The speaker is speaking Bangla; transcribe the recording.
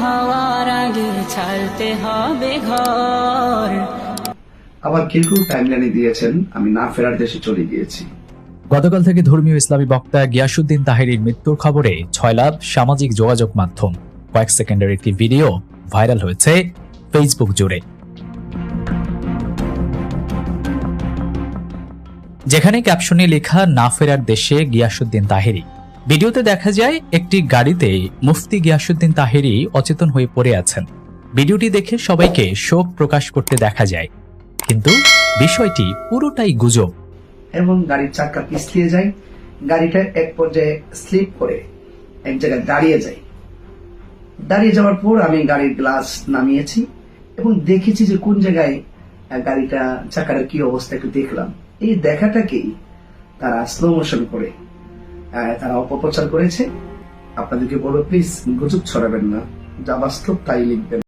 হওয়ার আগে ছাড়তে হবে ঘর। আবার কেউ কেউ টাইমলাইনে দিয়েছেন আমি না ফেরার দেশে চলে গিয়েছি। গতকাল থেকে ধর্মীয় ইসলামী বক্তা গিয়াসুদ্দিন তাহেরির মৃত্যুর খবরে ছয়লাভ সামাজিক যোগাযোগ মাধ্যম। কয়েক সেকেন্ডের একটি ভিডিও ভাইরাল হয়েছে ফেসবুক জুড়ে। যেখানে ক্যাপশনে লেখা না ফেরার দেশে গিয়াসুদ্দিন তাহেরি। ভিডিওতে দেখা যায় একটি গাড়িতে মুফতি গিয়াসুদ্দিন তাহেরি অচেতন হয়ে পড়ে আছেন। ভিডিওটি দেখে সবাইকে শোক প্রকাশ করতে দেখা যায়। কিন্তু বিষয়টি পুরোটাই গুজব। এবং গাড়ির চাকা পিছলিয়ে যায়, গাড়িটা এক পর্যায়ে স্লিপ করে এক জায়গায় দাঁড়িয়ে যায়। দাঁড়িয়ে যাওয়ার পর আমি গাড়ির গ্লাস নামিয়েছি এবং দেখেছি যে কোন জায়গায় গাড়িটা চাকার কি অবস্থা একটু দেখলাম। এই দেখাটাকেই তারা স্লো মোশন করে তারা অপপ্রচার করেছে। আপনাদেরকে বলব প্লিজ গুজব ছড়াবেন না। যা বাস্তব তাই লিখবেন।